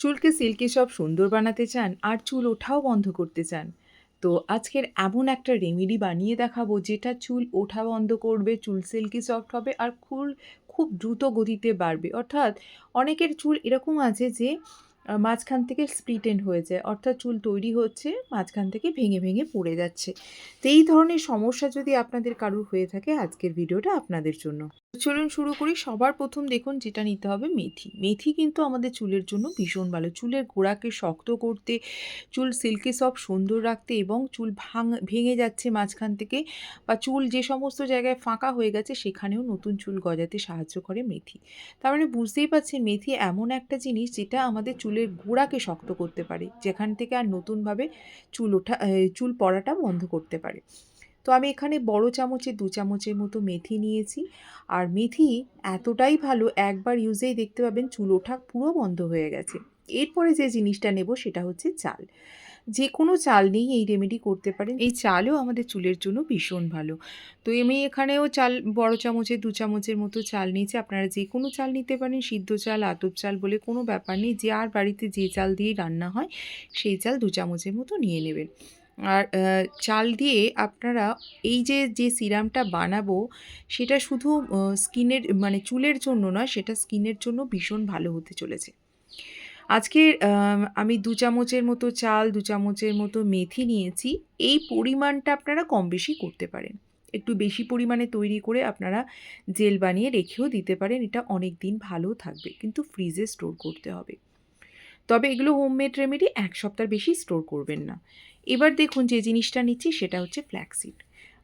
চুলকে সিল্কি সব সুন্দর বানাতে চান আর চুল ওঠাও বন্ধ করতে চান। তো আজকের এমন একটা রেমেডি বানিয়ে দেখাবো যেটা চুল ওঠা বন্ধ করবে, চুল সিল্কি সফট হবে আর খুল, খুব দ্রুত গতিতে বাড়বে। অর্থাৎ অনেকের চুল এরকম আছে যে মাঝখান থেকে স্প্লিট হয়ে যায়। অর্থাৎ চুল তৈরি হচ্ছে, মাঝখান থেকে ভেঙে ভেঙে পড়ে যাচ্ছে। তো এই ধরনের সমস্যা যদি আপনাদের কারোর হয়ে থাকে, আজকের ভিডিওটা আপনাদের জন্য। চলুন শুরু করি, সবার প্রথম দেখুন যেটা নিতে হবে মেথি। মেথি কিন্তু আমাদের চুলের জন্য ভীষণ ভালো। চুলের গোড়াকে শক্ত করতে, চুল সিল্কি সব সুন্দর রাখতে এবং চুল ভাঙ, ভেঙে যাচ্ছে মাঝখান থেকে বা চুল যে সমস্ত জায়গায় ফাঁকা হয়ে গেছে সেখানেও নতুন চুল গজাতে সাহায্য করে মেথি। তার মানে বুঝতেই পারছেন মেথি এমন একটা জিনিস যেটা আমাদের চুলের গোড়াকে শক্ত করতে পারে, যেখান থেকে আর নতুনভাবে চুল ওঠা চুল পড়াটা বন্ধ করতে পারে। তো আমি এখানে বড় চামচে দু চামচের মতো মেথি নিয়েছি। আর মেথি এতটাই ভালো, একবার ইউজেই দেখতে পাবেন চুল ওঠা পুরো বন্ধ হয়ে গেছে। এরপরে যে জিনিসটা নেব সেটা হচ্ছে চাল। যে কোনো চাল নিয়েই এই রেমেডি করতে পারেন। এই চালও আমাদের চুলের জন্য ভীষণ ভালো। তো আমি এখানেও চাল, বড় চামচে দু চামচের মতো চাল নিয়েছি। আপনারা যে কোনো চাল নিতে পারেন, সিদ্ধ চাল, আতপ চাল বলে কোনো ব্যাপার নেই। যে আর বাড়িতে যে চাল দিয়ে রান্না হয়, সেই চাল দু চামচের মতো নিয়ে নেবেন। আর চাল দিয়ে আপনারা এই যে যে সিরামটা বানাবো, সেটা শুধু স্কিনের মানে চুলের জন্য নয়, সেটা স্কিনের জন্য ভীষণ ভালো হতে চলেছে। আজকে আমি দু চামচের মতো চাল, দু চামচের মতো মেথি নিয়েছি। এই পরিমাণটা আপনারা কম বেশি করতে পারেন। একটু বেশি পরিমাণে তৈরি করে আপনারা জেল বানিয়ে রেখেও দিতে পারেন। এটা অনেক দিন ভালো থাকবে। কিন্তু ফ্রিজে স্টোর করতে হবে। তবে এগুলো হোমমেড রেমেডি এক সপ্তাহ বেশি স্টোর করবেন না। এবার দেখুন যে জিনিসটা নিচ্ছি সেটা হচ্ছে ফ্ল্যাক্সিড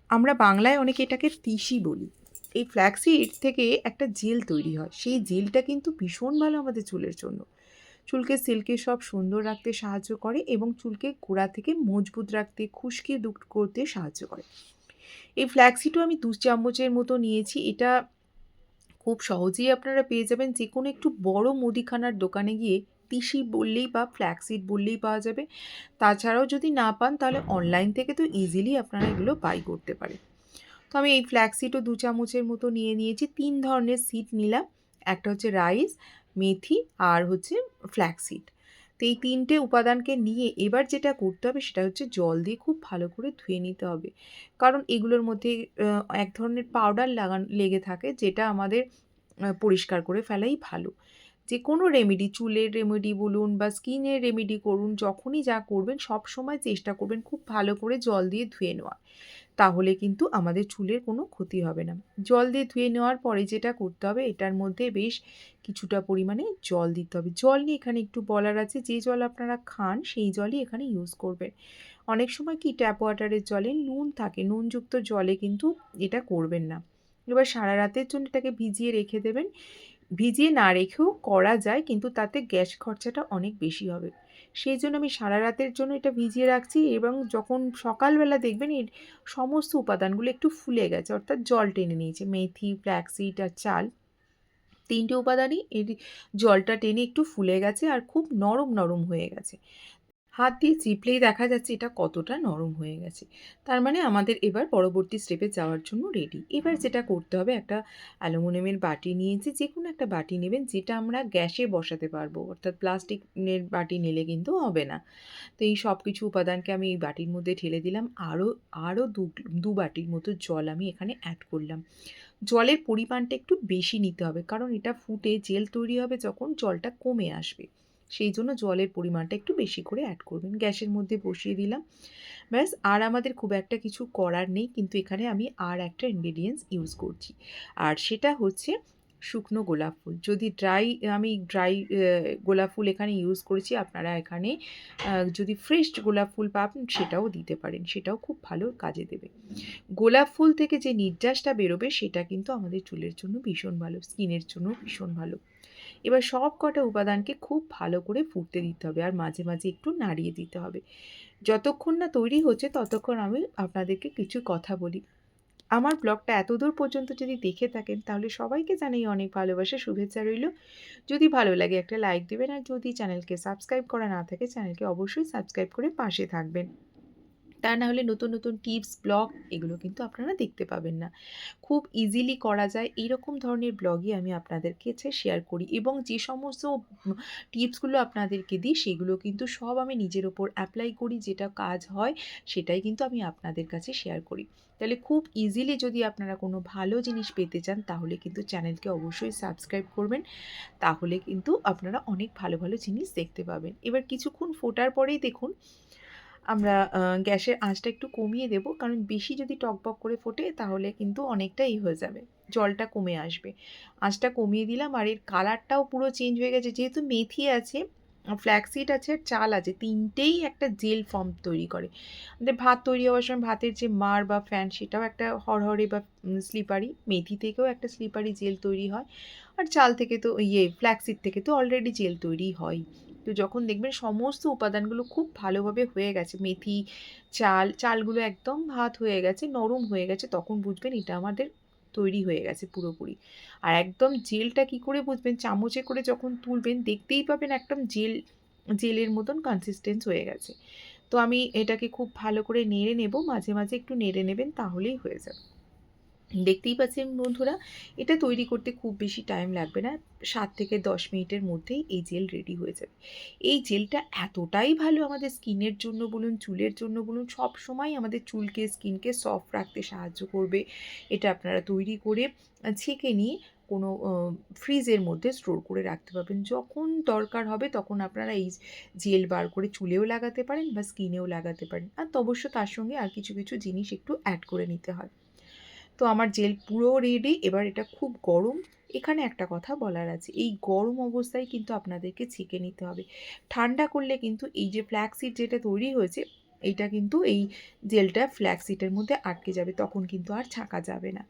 আমরা বাংলায় অনেকে এটাকে তিসি বলি। এই ফ্ল্যাক্সিড থেকে একটা জেল তৈরি হয়। সেই জেলটা কিন্তু ভীষণ ভালো আমাদের চুলের জন্য। চুলকে সিল্কে সব সুন্দর রাখতে সাহায্য করে এবং চুলকে গোড়া থেকে মজবুত রাখতে, খুশকি দূর করতে সাহায্য করে। এই ফ্ল্যাক্সিডও আমি দু চামচের মতো নিয়েছি। এটা খুব সহজেই আপনারা পেয়ে যাবেন। যে কোনো একটু বড় মুদিখানার দোকানে গিয়ে তিসি বললেই বা ফ্ল্যাক্সিড বললেই পাওয়া যাবে। তাছাড়াও যদি না পান, তাহলে অনলাইন থেকে তো ইজিলি আপনারা এগুলো বাই করতে পারেন। তো আমি এই ফ্ল্যাক্সিডও দু চামচের মতো নিয়ে নিয়েছি। তিন ধরনের সিড নিলাম। একটা হচ্ছে রাইস মেথি আর হচ্ছে ফ্ল্যাক্সিড তো এই তিনটে উপাদানকে নিয়ে এবার যেটা করতে হবে, সেটা হচ্ছে জল দিয়ে খুব ভালো করে ধুয়ে নিতে হবে। কারণ এগুলোর মধ্যে এক ধরনের পাউডার লাগান, লেগে থাকে, যেটা আমাদের পরিষ্কার করে ফেলাই ভালো। যে কোনো রেমেডি চুলের রেমেডি বলুন বা স্কিনের রেমেডি করুন, যখনই যা করবেন, সব সময় চেষ্টা করবেন খুব ভালো করে জল দিয়ে ধুয়ে নেওয়া তাহলে কিন্তু আমাদের চুলের কোনো ক্ষতি হবে না। জল দিয়ে ধুয়ে নেওয়ার পরে যেটা করতে হবে, এটার মধ্যে বেশ কিছুটা পরিমাণে জল দিতে হবে। জল নিয়ে এখানে একটু বলার আছে, যে জল আপনারা খান, সেই জলই এখানে ইউজ করবেন। অনেক সময় কি ট্যাপ ওয়াটারের জলে নুন থাকে, নুনযুক্ত জলে কিন্তু এটা করবেন না। এবার সারা রাতের জন্য এটাকে ভিজিয়ে রেখে দেবেন। ভিজিয়ে না রেখেও করা যায়, কিন্তু তাতে গ্যাস খরচাটা অনেক বেশি হবে। সেই জন্য আমি সারা রাতের জন্য এটা ভিজিয়ে রাখছি এবং যখন সকালবেলা দেখবেন এর সমস্ত উপাদানগুলো একটু ফুলে গেছে, অর্থাৎ জল টেনে নিয়েছে, মেথি ফ্ল্যাক্সিড আর চাল। তিনটে উপাদানই এর জলটা টেনে একটু ফুলে গেছে আর খুব নরম নরম হয়ে গেছে। হাত দিয়ে চিপলেই দেখা যাচ্ছে এটা কতটা নরম হয়ে গেছে। তার মানে আমাদের এবার পরবর্তী স্টেপে যাওয়ার জন্য রেডি এবার যেটা করতে হবে একটা অ্যালুমিনিয়ামের বাটি নিয়েছি যে কোনো একটা বাটি নেবেন যেটা আমরা গ্যাসে বসাতে পারব। অর্থাৎ প্লাস্টিকের বাটি নিলে কিন্তু হবে না। তো এই সব কিছু উপাদানকে আমি এই বাটির মধ্যে ঢেলে দিলাম। আরও আরও দু দু বাটির মতো জল আমি এখানে অ্যাড করলাম। জলের পরিমাণটা একটু বেশি নিতে হবে কারণ এটা ফুটে জেল তৈরি হবে যখন জলটা কমে আসবে। সেই জন্য জলের পরিমাণটা একটু বেশি করে অ্যাড করবেন। গ্যাসের মধ্যে বসিয়ে দিলাম। ব্যাস, আর আমাদের খুব একটা কিছু করার নেই, কিন্তু এখানে আমি আর একটা ইনগ্রেডিয়েন্টস ইউজ করছি। আর সেটা হচ্ছে শুকনো গোলাপ ফুল। যদি ড্রাই আমি ড্রাই গোলাপ ফুল এখানে ইউজ করেছি, আপনারা এখানে যদি ফ্রেশ গোলাপ ফুল পাবেন সেটাও দিতে পারেন। সেটাও খুব ভালো কাজে দেবে। গোলাপ ফুল থেকে যে নির্যাসটা বেরোবে, সেটা কিন্তু আমাদের চুলের জন্য ভীষণ ভালো, স্কিনের জন্য ভীষণ ভালো। এবার সব কটা উপাদানকে খুব ভালো করে ফুটতে দিতে হবে আর মাঝে মাঝে একটু নাড়িয়ে দিতে হবে। যতক্ষণ না তৈরি হচ্ছে, ততক্ষণ আমি আপনাদেরকে কিছু কথা বলি। আমার ব্লগটা এতদূর পর্যন্ত যদি দেখে থাকেন, তাহলে সবাইকে জানাই অনেক ভালোবাসা, শুভেচ্ছা রইল। যদি ভালো লাগে একটা লাইক দেবেন, আর যদি চ্যানেলকে সাবস্ক্রাইব করা না থাকে, চ্যানেলকে অবশ্যই সাবস্ক্রাইব করে পাশে থাকবেন। তা না হলে নতুন নতুন টিপস, ব্লগ এগুলো কিন্তু আপনারা দেখতে পাবেন না। খুব ইজিলি করা যায়। এইরকম ধরনের ব্লগই আমি আপনাদের কাছে শেয়ার করি এবং যে সমস্ত টিপসগুলো আপনাদেরকে দিই সেগুলো কিন্তু সব আমি নিজের ওপর অ্যাপ্লাই করি। যেটা কাজ হয় সেটাই কিন্তু আমি আপনাদের কাছে শেয়ার করি। তাহলে খুব ইজিলি যদি আপনারা কোনো ভালো জিনিস পেতে চান তাহলে কিন্তু চ্যানেলকে অবশ্যই সাবস্ক্রাইব করবেন। তাহলে কিন্তু আপনারা অনেক ভালো ভালো জিনিস দেখতে পাবেন। এবার কিছুক্ষণ ফোটার পরেই দেখুন আমরা গ্যাসের আঁচটা একটু কমিয়ে দেব। কারণ বেশি যদি টকবক করে ফোটে, তাহলে কিন্তু অনেকটা হয়ে যাবে। জলটা কমে আসবে। আঁচটা কমিয়ে দিলাম আর এর কালারটাও পুরো চেঞ্জ হয়ে গেছে। যেহেতু মেথি আছে ফ্ল্যাক্সিড আছে, আর চাল আছে, তিনটেই একটা জেল ফর্ম তৈরি করে। আমাদের ভাত তৈরি হওয়ার সময় ভাতের যে মার বা ফ্যান সেটাও একটা হরহরে বা স্লিপারি মেথি থেকেও একটা স্লিপারি জেল তৈরি হয়। আর চাল থেকে তো ইয়ে ফ্ল্যাক্সিড থেকে তো অলরেডি জেল তৈরি হয় তো যখন দেখবেন সমস্ত উপাদানগুলো খুব ভালোভাবে হয়ে গেছে, মেথি, চাল, চালগুলো একদম ভাত হয়ে গেছে, নরম হয়ে গেছে, তখন বুঝবেন এটা আমাদের তৈরি হয়ে গেছে পুরোপুরি। আর একদম জেলটা কি করে বুঝবেন? চামচে করে যখন তুলবেন, দেখতেই পাবেন একদম জেল, জেলের মতন কনসিস্টেন্স হয়ে গেছে। তো আমি এটাকে খুব ভালো করে নেড়ে নেব, মাঝে মাঝে একটু নেড়ে নেবেন, তাহলেই হয়ে যাবে। দেখতেই পাচ্ছেন বন্ধুরা, এটা তৈরি করতে খুব বেশি টাইম লাগবে না, সাত থেকে দশ মিনিটের মধ্যেই এই জেল রেডি হয়ে যাবে। এই জেলটা এতটাই ভালো আমাদের স্কিনের জন্য বলুন, চুলের জন্য বলুন, সব সময় আমাদের চুলকে, স্কিনকে সফট রাখতে সাহায্য করবে। এটা আপনারা তৈরি করে ছেঁকে নিয়ে কোনো ফ্রিজের মধ্যে স্টোর করে রাখতে পারবেন। যখন দরকার হবে তখন আপনারা এই জেল বার করে চুলেও লাগাতে পারেন বা স্কিনেও লাগাতে পারেন। আর অবশ্য তার সঙ্গে আর কিছু কিছু জিনিস একটু অ্যাড করে নিতে হয়। তো আমার জেল পুরো রেডি এবার এটা খুব গরম। এখানে একটা কথা বলার আছে, এই গরম অবস্থায় কিন্তু আপনাদেরকে ছেঁকে নিতে হবে। ঠান্ডা করলে কিন্তু এই যে ফ্ল্যাক্সিড যেটা তৈরি হয়েছে এইটা কিন্তু এই জেলটা ফ্ল্যাক্সিটের মধ্যে আটকে যাবে, তখন কিন্তু আর ছাঁকা যাবে না।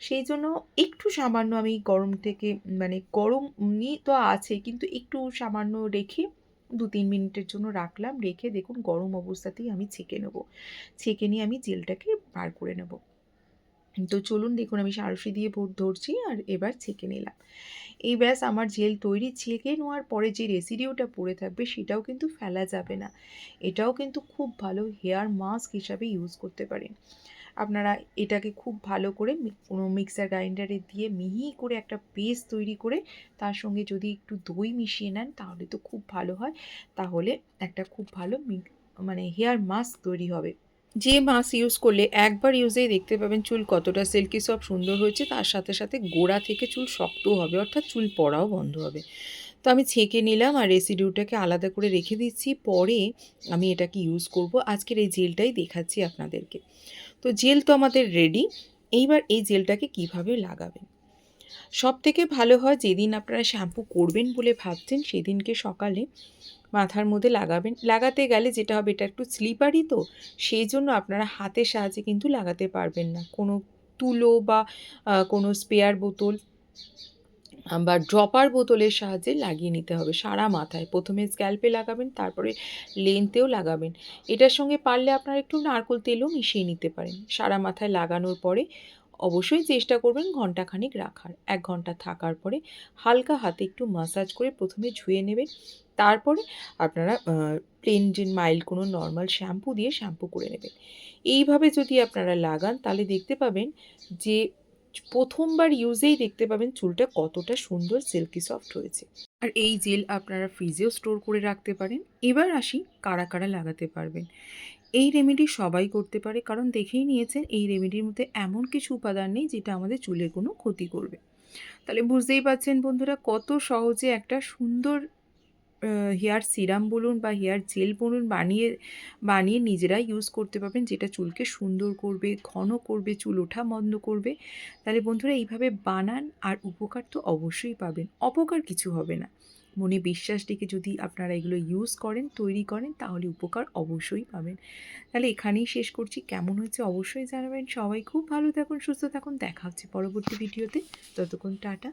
সেই জন্য একটু সামান্য আমি গরম থেকে মানে গরমই তো আছে, কিন্তু একটু সামান্য রেখে দু তিন মিনিটের জন্য রাখলাম, রেখে দেখুন গরম অবস্থাতেই আমি ছেঁকে নেব। ছেঁকে নিয়ে আমি জেলটাকে বার করে নেব। তো চলুন দেখুন, আমি সারসি দিয়ে ভোট ধরছি আর এবার ছেঁকে নিলাম। এই ব্যাস, আমার জেল তৈরি, ছেঁকে নেওয়ার পরে যে রেসিডিওটা পড়ে থাকবে সেটাও কিন্তু ফেলা যাবে না। এটাও কিন্তু খুব ভালো হেয়ার মাস্ক হিসাবে ইউজ করতে পারেন। আপনারা এটাকে খুব ভালো করে কোনো মিক্সার গ্রাইন্ডারে দিয়ে মিহি করে একটা পেস্ট তৈরি করে তার সঙ্গে যদি একটু দই মিশিয়ে নেন তাহলে তো খুব ভালো হয়। তাহলে একটা খুব ভালো মানে হেয়ার মাস্ক তৈরি হবে। যে মাস্ক ইউজ করলে একবার ইউজেই দেখতে পাবেন চুল কতটা সিল্কি সব সুন্দর হয়েছে, তার সাথে সাথে গোড়া থেকে চুল শক্তও হবে, অর্থাৎ চুল পড়াও বন্ধ হবে। তো আমি ছেঁকে নিলাম আর রেসিডিউটাকে আলাদা করে রেখে দিচ্ছি, পরে আমি এটাকে ইউজ করব। আজকের এই জেলটাই দেখাচ্ছি আপনাদেরকে। তো জেল তো আমাদের রেডি এইবার এই জেলটাকে কীভাবে লাগাবেন? সব থেকে ভালো হয় যেদিন আপনারা শ্যাম্পু করবেন বলে ভাবছেন, সেদিনকে সকালে মাথার মধ্যে লাগাবেন। লাগাতে গেলে যেটা হবে, এটা একটু স্লিপারই তো, সেই জন্য আপনারা হাতের সাহায্যে কিন্তু লাগাতে পারবেন না। কোনো তুলো বা কোনো স্পেয়ার বোতল বা ড্রপার বোতলের সাহায্যে লাগিয়ে নিতে হবে সারা মাথায়। প্রথমে স্ক্যাল্পে লাগাবেন, তারপরে লেন্থেও লাগাবেন। এটার সঙ্গে পারলে আপনারা একটু নারকোল তেলও মিশিয়ে নিতে পারেন। সারা মাথায় লাগানোর পরে অবশ্যই চেষ্টা করবেন ঘন্টাখানিক রাখার। এক ঘণ্টা থাকার পরে হালকা হাতে একটু মাসাজ করে প্রথমে ধুয়ে নেবেন। তারপরে আপনারা প্লেন যে মাইল্ড কোনো নর্মাল শ্যাম্পু দিয়ে শ্যাম্পু করে নেবেন। এইভাবে যদি আপনারা লাগান, তাহলে দেখতে পাবেন যে প্রথমবার ইউজেই দেখতে পাবেন চুলটা কতটা সুন্দর সিল্কি সফট হয়েছে। আর এই জেল আপনারা ফ্রিজেও স্টোর করে রাখতে পারেন। এবার আসি কারা কারা লাগাতে পারবেন। এই রেমেডি সবাই করতে পারে, কারণ দেখেই নিয়েছেন এই রেমেডির মধ্যে এমন কিছু উপাদান নেই যেটা আমাদের চুলের কোনো ক্ষতি করবে। তাহলে বুঝতেই পারছেন বন্ধুরা কত সহজে একটা সুন্দর হেয়ার সিরাম বলুন বা হেয়ার জেল বলুন বানিয়ে বানিয়ে নিজেরাই ইউজ করতে পারবেন। যেটা চুলকে সুন্দর করবে, ঘন করবে, চুল ওঠা বন্ধ করবে। তাহলে বন্ধুরা এইভাবে বানান আর উপকার তো অবশ্যই পাবেন। অপকার কিছু হবে না। মনে বিশ্বাস ডেকে যদি আপনারা এগুলো ইউজ করেন, তৈরি করেন, তাহলে উপকার অবশ্যই পাবেন। তাহলে এখানেই শেষ করছি। কেমন হয়েছে অবশ্যই জানাবেন। সবাই খুব ভালো থাকুন, সুস্থ থাকুন। দেখা হচ্ছে পরবর্তী ভিডিওতে ততক্ষণ টাটা।